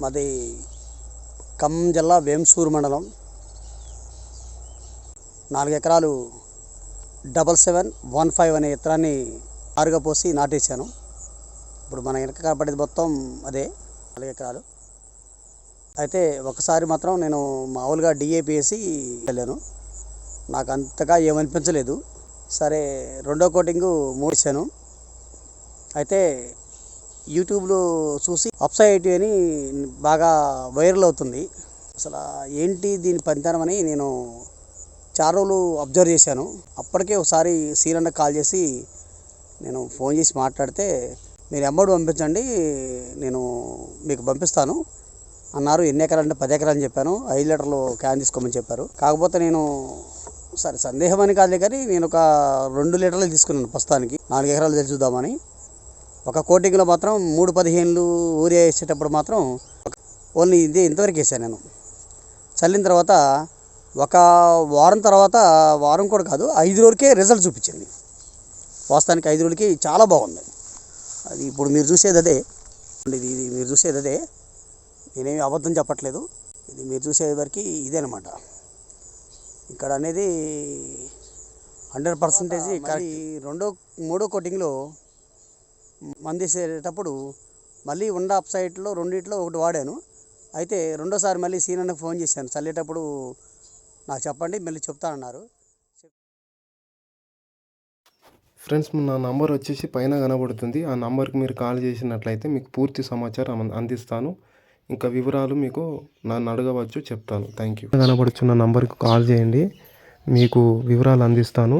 మాది ఖమ్మం జిల్లా వేంసూరు మండలం. నాలుగు ఎకరాలు డబల్ సెవెన్ వన్ ఫైవ్ అనే విత్తనాన్ని ఆరుగా పోసి నాటేశాను. ఇప్పుడు మన వెనక కనపడేది మొత్తం అదే నాలుగు ఎకరాలు. అయితే ఒకసారి మాత్రం నేను మామూలుగా డిఏపి వేసి వెళ్ళాను. నాకు అంతగా ఏమనిపించలేదు. సరే రెండో కోటింగు మూడిశాను అయితే యూట్యూబ్లో చూసి అప్సైటీ అని బాగా వైరల్ అవుతుంది. అసలు ఏంటి దీని పనితనం అని నేను చాలా రోజులు అబ్జర్వ్ చేశాను. అప్పటికే ఒకసారి సీరన్న కాల్ చేసి నేను ఫోన్ చేసి మాట్లాడితే మీరు అమౌంట్ పంపించండి నేను మీకు పంపిస్తాను. అన్నారు. ఎన్ని ఎకరాలు అంటే పది ఎకరాలు చెప్పాను. ఐదు లీటర్లు క్యాన్ తీసుకోమని చెప్పారు. కాకపోతే నేను సరే సందేహం అని కాదులే కానీ నేను ఒక రెండు లీటర్లు తీసుకున్నాను ప్రస్తుతానికి. నాలుగు ఎకరాలు తెలిసి చూద్దామని. ఒక కోటింగ్లో మాత్రం మూడు పదిహేనులు ఊరియా వేసేటప్పుడు మాత్రం ఓన్లీ ఇది ఇంతవరకు వేసాను నేను. చల్లిన తర్వాత ఒక వారం తర్వాత వారం కూడా కాదు ఐదు రోజులకే రిజల్ట్ చూపించింది. వాస్తవానికి ఐదు రోజులకి చాలా బాగుంది. అది ఇప్పుడు మీరు చూసేది అదే. ఇది ఇది మీరు చూసేది అదే. నేనేమి అబద్ధం చెప్పట్లేదు. ఇది మీరు చూసే వరకు ఇదే అనమాట ఇక్కడ అనేది హండ్రెడ్ పర్సెంటేజ్ రెండో మూడో కోటింగ్లో మందేసేటప్పుడు మళ్ళీ ఉండ అప్ సైట్లో రెండిట్లో ఒకటి వాడాను. అయితే రెండోసారి మళ్ళీ సీనన్నకు ఫోన్ చేశాను. చల్లేటప్పుడు నాకు చెప్పండి మళ్ళీ చెప్తానన్నారు ఫ్రెండ్స్ నా నంబర్ వచ్చేసి పైన కనబడుతుంది. ఆ నంబర్కి మీరు కాల్ చేసినట్లయితే మీకు పూర్తి సమాచారం అందిస్తాను. ఇంకా వివరాలు మీకు నన్ను అడగవచ్చు చెప్తాను. థ్యాంక్ యూ కనబడుచున్న నంబర్కి కాల్ చేయండి. మీకు వివరాలు అందిస్తాను.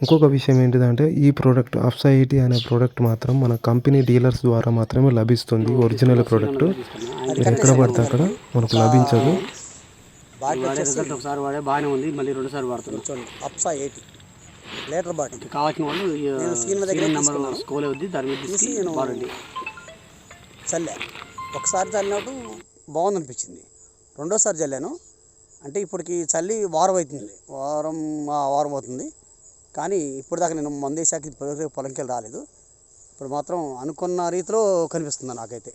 ఇంకొక విషయం ఏంటిదంటే ఈ ప్రోడక్ట్ అఫ్సైటీ అనే ప్రోడక్ట్ మాత్రం మన కంపెనీ డీలర్స్ ద్వారా మాత్రమే లభిస్తుంది. Original product. ఎక్కడ పడితే అక్కడ మనకు లభించదు. ఒకసారి వాడే బాగానే ఉంది. మళ్ళీ రెండోసారి అప్సా ఎయిటీ లీటర్ బాటిల్. కావాల్సిన వాళ్ళు సీన్ దగ్గర నెంబర్ స్కూల్ అవుద్ది దాని మీద తీసి వాడండి. చల్లే. ఒకసారి చల్లినప్పుడు బాగుంది అనిపించింది రెండోసారి చల్లాను. అంటే ఇప్పటికి చల్లి వారం అవుతుంది. వారం ఆ, వారం అవుతుంది. కానీ ఇప్పుడు దాకా నేను మందేశాక పొలం పొలంకి వెళ్ళి రాలేదు. ఇప్పుడు మాత్రం అనుకున్న రీతిలో కనిపిస్తుంది నాకైతే.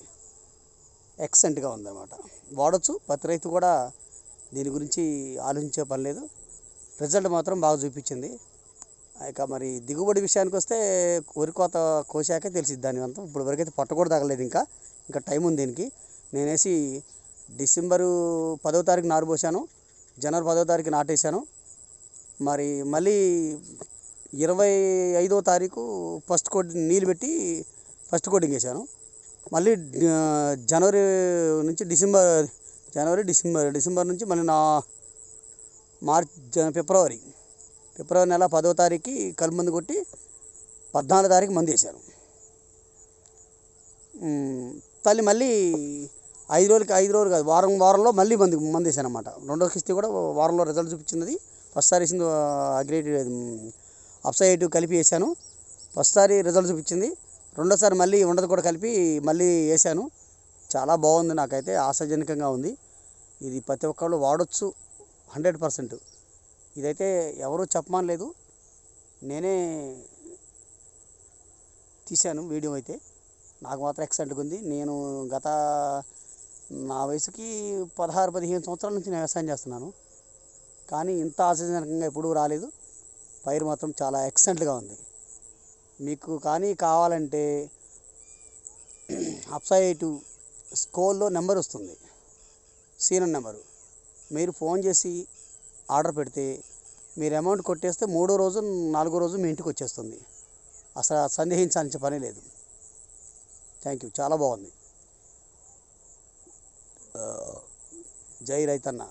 ఎక్సెంట్గా ఉందన్నమాట. వాడచ్చు ప్రతి రైతు కూడా దీని గురించి ఆలోచించే పని లేదు. రిజల్ట్ మాత్రం బాగా చూపించింది. ఇక మరి దిగుబడి విషయానికి వస్తే వరి కోత కోసాకే తెలిసింది దాని అంతా. ఇప్పుడు వరకైతే పట్ట కూడా తగలేదు ఇంకా. ఇంకా టైం ఉంది దీనికి. నేనేసి డిసెంబరు పదో తారీఖు నారు పోసాను జనవరి పదో తారీఖు నాటేశాను. మరి మళ్ళీ ఇరవై ఐదో తారీఖు ఫస్ట్ కోట్ నీళ్ళు పెట్టి ఫస్ట్ కోటింగ్ వేసాను మళ్ళీ జనవరి నుంచి డిసెంబర్ జనవరి డిసెంబర్ డిసెంబర్ నుంచి మళ్ళీ నా మార్చ్ జ- ఫిబ్రవరి ఫిబ్రవరి నెల పదో తారీఖుకి కలుపు మందు కొట్టి పద్నాలుగు తారీఖు మందు వేశాను. తల్లి మళ్ళీ ఐదు రోజులకి ఐదు రోజులు కాదు వారం వారంలో మళ్ళీ మంది మందు వేసాను అనమాట రెండో కిస్తీ కూడా వారంలో రిజల్ట్ చూపించినది. ఫస్ట్ సారి వేసింది అగ్రేటెడ్ అప్సైడ్ కలిపి వేసాను ఫస్ట్సారి రిజల్ట్ చూపించింది. రెండోసారి మళ్ళీ ఉండదు కూడా కలిపి మళ్ళీ వేసాను చాలా బాగుంది నాకైతే. ఆశాజనకంగా ఉంది. ఇది ప్రతి ఒక్కళ్ళు వాడచ్చు హండ్రెడ్ పర్సెంట్. ఇదైతే ఎవరూ చెప్పమని లేదు. నేనే తీశాను వీడియో అయితే. నాకు మాత్రం ఎక్సలెంట్గా ఉంది. నేను గత నా వయసుకి పదహారు పదిహేను సంవత్సరాల నుంచి నేను వ్యవసాయం చేస్తున్నాను. కానీ ఇంత ఆశాజనకంగా ఎప్పుడూ రాలేదు. పైరు మాత్రం చాలా ఎక్సలెంట్గా ఉంది. మీకు కానీ కావాలంటే అప్సైటు స్కోల్లో నెంబర్ వస్తుంది. సీనన్ నెంబరు. మీరు ఫోన్ చేసి ఆర్డర్ పెడితే మీరు అమౌంట్ కొట్టేస్తే మూడో రోజు నాలుగో రోజు మీ ఇంటికి వచ్చేస్తుంది. అసలు సందేహించాల్సిన పని లేదు. Thank you. చాలా బాగుంది. జై రైతన్న.